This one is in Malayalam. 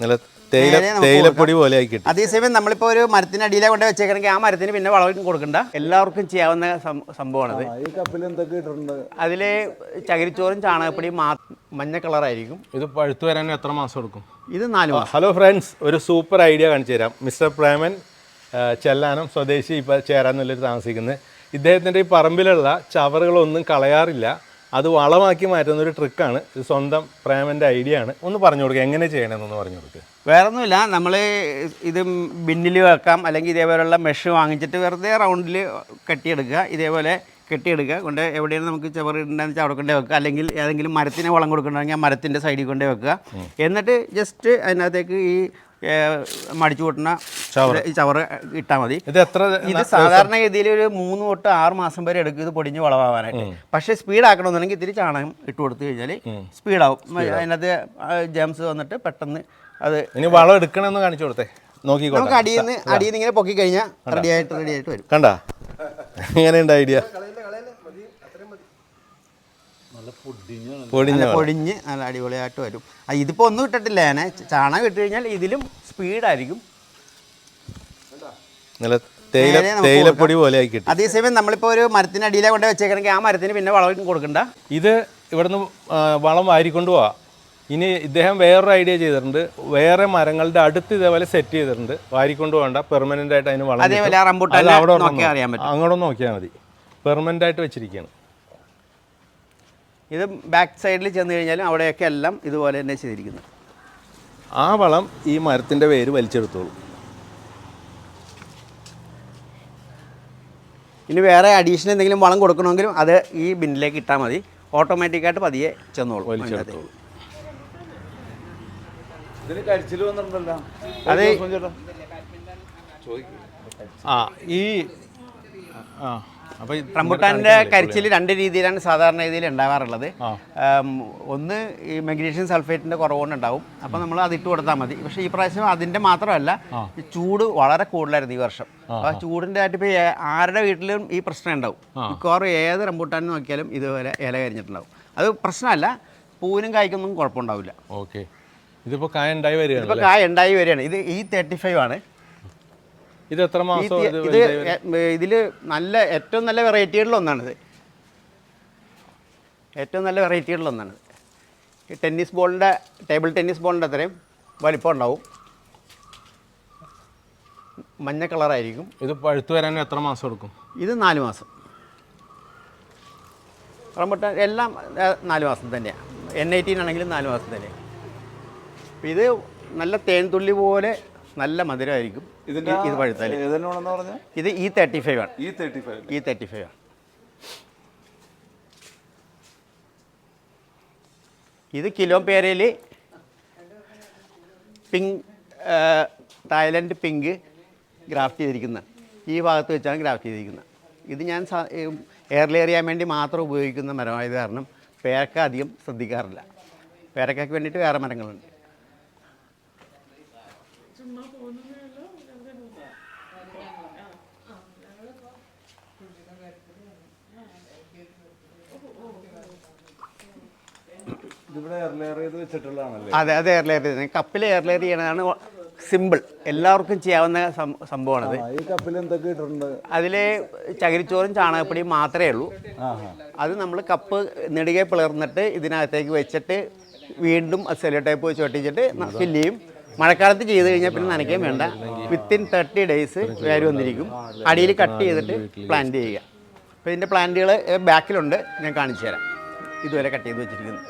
നല്ല തേയില തേയിലപ്പൊടി പോലെ ആയി കിട്ടി. അതേസമയം നമ്മളിപ്പോ ഒരു മരത്തിന് അടിയിലെ കൊണ്ട് വെച്ചേക്കണമെങ്കിൽ ആ മരത്തിന് പിന്നെ വളവും കൊടുക്കണ്ട. എല്ലാവർക്കും ചെയ്യാവുന്ന സംഭവമാണ് അതിൽ അതിൽ ചകിരിച്ചോറും ചാണകപ്പൊടിയും മാ മഞ്ഞ കളറായിരിക്കും. ഇത് പഴുത്തു വരാൻ എത്ര മാസം എടുക്കും? ഇത് നാല് മാസം. ഹലോ ഫ്രണ്ട്സ് ഒരു സൂപ്പർ ഐഡിയ കാണിച്ചു തരാം. മിസ്റ്റർ പ്രേമൻ ചെല്ലാനും സ്വദേശി ഇപ്പോൾ ചേരാന്നുള്ളൊരു താമസിക്കുന്നത് ഇദ്ദേഹത്തിന്റെ ഈ പറമ്പിലുള്ള ചവറുകളൊന്നും കളയാറില്ല. അത് വളമാക്കി മാറ്റുന്ന ഒരു ട്രിക്കാണ് ഇത് സ്വന്തം പ്രേമന്റെ ഐഡിയ ആണ്. ഒന്ന് പറഞ്ഞു കൊടുക്കുക എങ്ങനെ ചെയ്യണമെന്നൊന്ന് പറഞ്ഞു കൊടുക്കുക വേറെ ഒന്നുമില്ല നമ്മൾ ഇത് ബിന്നിൽ വെക്കാം അല്ലെങ്കിൽ ഇതേപോലെയുള്ള മെഷ് വാങ്ങിച്ചിട്ട് വെറുതെ റൗണ്ടിൽ കെട്ടിയെടുക്കുക ഇതേപോലെ കെട്ടിയെടുക്കുക കൊണ്ട് എവിടെയാണ് നമുക്ക് ചവറുണ്ടെന്ന് വെച്ചാൽ അവിടെ കൊണ്ടേ വെക്കുക അല്ലെങ്കിൽ ഏതെങ്കിലും മരത്തിനെ വളം കൊടുക്കണമെങ്കിൽ ആ മരത്തിന്റെ സൈഡിൽ കൊണ്ടേ വെക്കുക. എന്നിട്ട് ജസ്റ്റ് അതിനകത്തേക്ക് ഈ മടിച്ചു കൂട്ടുന്ന ഈ ചവറ് ഇട്ടാൽ മതി. ഇത് എത്ര ഇത് സാധാരണഗതിയിൽ ഒരു മൂന്ന് തൊട്ട് ആറ് മാസം വരെ എടുക്കും ഇത് പൊടിഞ്ഞ് വളവാകാനായിട്ട് പക്ഷെ സ്പീഡ് ആക്കണമെന്നുണ്ടെങ്കിൽ ഇത്തിരി ചാണകം ഇട്ട് കൊടുത്തു കഴിഞ്ഞാൽ സ്പീഡാവും. അതിനകത്ത് ജംസ് വന്നിട്ട് പെട്ടെന്ന് അത് ഇനി വളം എടുക്കണമെന്ന് കാണിച്ചു കൊടുത്തേ. നോക്കിക്കോട്ടെ. നമുക്ക് അടിയിൽ നിന്ന് അടിയിൽ നിന്ന് ഇങ്ങനെ പൊക്കി കഴിഞ്ഞാൽ റെഡി ആയിട്ട് റെഡി ആയിട്ട് വരും. കണ്ട? എങ്ങനെയുണ്ട് ഐഡിയ പൊടിഞ്ഞ നല്ല പൊടിഞ്ഞ് നല്ല അടിപൊളിയായിട്ട് വരും. ആ, ഇതിപ്പോ ഒന്നും ഇട്ടിട്ടില്ല. ഞാൻ ചാണകം ഇട്ട് കഴിഞ്ഞാൽ ഇതിലും സ്പീഡായിരിക്കും നല്ല തേയില തേയിലപ്പൊടി പോലെ ആയി അതേസമയം നമ്മളിപ്പോൾ ഒരു മരത്തിന് അടിയിലെ കൊണ്ട് വെച്ചേക്കണമെങ്കിൽ ആ മരത്തിന് പിന്നെ വളം കൊടുക്കണ്ട. ഇത് ഇവിടുന്ന് വളം വാരിക്കൊണ്ട് പോവാ. ഇനി ഇദ്ദേഹം വേറൊരു ഐഡിയ ചെയ്തിട്ടുണ്ട്. വേറെ മരങ്ങളുടെ അടുത്ത് ഇതേപോലെ സെറ്റ് ചെയ്തിട്ടുണ്ട്. വാരിക്കൊണ്ട് പോകണ്ട. പെർമനന്റ് ആയിട്ട് അതിന് വളം അതേപോലെ അവിടെ. അങ്ങോട്ട് നോക്കിയാൽ മതി. പെർമനന്റ് ആയിട്ട് വെച്ചിരിക്കുകയാണ് ഇത് ബാക്ക് സൈഡിൽ ചെന്ന് കഴിഞ്ഞാലും അവിടെയൊക്കെ എല്ലാം ഇതുപോലെ തന്നെ ചെയ്തിരിക്കുന്നത് ആ വളം ഈ മരത്തിന്റെ വേര് വലിച്ചെടുത്തോളൂ. ഇനി വേറെ അഡീഷണൽ എന്തെങ്കിലും വളം കൊടുക്കണമെങ്കിലും അത് ഈ ബിന്നിലേക്ക് ഇട്ടാൽ മതി. ഓട്ടോമാറ്റിക്കായിട്ട് പതിയെ ചെന്നോളൂ വലിച്ചെടുത്തോളൂ. അത് ആ ഈ ആ. റംബുട്ടാന്റെ കരിച്ചിൽ രണ്ട് രീതിയിലാണ് സാധാരണ രീതിയിൽ ഉണ്ടാവാറുള്ളത്. ഒന്ന് ഈ മെഗ്നീഷ്യം സൾഫേറ്റിന്റെ കുറവുകൊണ്ടുണ്ടാവും. അപ്പോൾ നമ്മൾ അതിട്ട് ഇട്ട് കൊടുത്താൽ മതി. പക്ഷേ ഈ പ്രാവശ്യം അതിന്റെ മാത്രമല്ല ചൂട് വളരെ കൂടുതലായിരുന്നു ഈ വർഷം. അപ്പോൾ ആ ചൂടിന്റെ ആയിട്ട് ഇപ്പോൾ ആരുടെ വീട്ടിലും ഈ പ്രശ്നം ഉണ്ടാവും മിക്കവാറും ഏത് റംബുട്ടാൻ നോക്കിയാലും ഇതുപോലെ ഇല കരിഞ്ഞിട്ടുണ്ടാവും. അത് പ്രശ്നമല്ല പൂവിനും കായ്ക്കൊന്നും കുഴപ്പമുണ്ടാവില്ല. ഓക്കെ. ഇതിപ്പോൾ കായ ഉണ്ടായി വരികയാണ് ഇപ്പോൾ കായ ഉണ്ടായി വരികയാണ്. ഇത് ഈ തേർട്ടി ഫൈവ് ആണ്. ഇത് എത്ര മാസം ഇത് ഇത് ഇതിൽ നല്ല ഏറ്റവും നല്ല വെറൈറ്റികളിൽ ഒന്നാണിത്. ഏറ്റവും നല്ല വെറൈറ്റികളിൽ ഒന്നാണ് ഈ ടെന്നീസ് ബോളിന്റെ ടേബിൾ ടെന്നീസ് ബോളിന്റെ അത്രയും വലിപ്പം ഉണ്ടാവും. മഞ്ഞ കളറായിരിക്കും. ഇത് പഴുത്തു വരാൻ എത്ര മാസം എടുക്കും? ഇത് നാല് മാസം. റംബുട്ടാൻ എല്ലാം നാല് മാസം തന്നെയാണ് എൻ ഐ ആണെങ്കിലും നാല് മാസം തന്നെയാണ് ഇത് നല്ല തേൻതുള്ളി പോലെ നല്ല മധുരമായിരിക്കും. ഇതിന്റെ ഇത് പഴുത്താൽ ഇത് ഇ തേർട്ടി ഫൈവ് ആണ്. E thirty five E thirty five ആണ്. ഇത് കിലോ പേരയിൽ പിങ്ക് തായ്ലൻഡ് പിങ്ക് ഗ്രാഫ്റ്റ് ചെയ്തിരിക്കുന്ന. ഈ ഭാഗത്ത് വെച്ചാണ് ഗ്രാഫ്റ്റ് ചെയ്തിരിക്കുന്നത്. ഇത് ഞാൻ എയറിലെറിയാൻ വേണ്ടി മാത്രം ഉപയോഗിക്കുന്ന മരമായത് കാരണം പേരക്ക അധികം ശ്രദ്ധിക്കാറില്ല. പേരക്കയ്ക്ക് വേണ്ടിയിട്ട് വേറെ മരങ്ങളുണ്ട് ഇതിവിടെ എയർലെയർ ചെയ്ത് വെച്ചിട്ടുള്ളതാണല്ലേ അതെ അത് എയർലെയർ ചെയ്ത് കപ്പിൽ എയർലെയർ ചെയ്യണതാണ് സിമ്പിൾ. എല്ലാവർക്കും ചെയ്യാവുന്ന സംഭവമാണ് സംഭവമാണത്. അതിൽ ചകിരിച്ചോറും ചാണകപ്പൊടിയും മാത്രമേ ഉള്ളൂ. അത് നമ്മൾ കപ്പ് നെടുകെ പിളർന്നിട്ട് ഇതിനകത്തേക്ക് വെച്ചിട്ട് വീണ്ടും സെലോ ടൈപ്പ് വെച്ച് ഒട്ടിച്ചിട്ട് ഫില്ല് ചെയ്യും. മഴക്കാലത്ത് ചെയ്ത് കഴിഞ്ഞാൽ പിന്നെ നനയ്ക്കാൻ വേണ്ട. വിത്തിൻ തേർട്ടി ഡേയ്സ് വേര് വന്നിരിക്കും. അടിയിൽ കട്ട് ചെയ്തിട്ട് പ്ലാന്റ് ചെയ്യുക. അപ്പോൾ ഇതിന്റെ പ്ലാന്റുകൾ ബാക്കിലുണ്ട് ഞാൻ കാണിച്ചു തരാം. ഇതുവരെ കട്ട് ചെയ്ത് വെച്ചിരിക്കുന്നത്.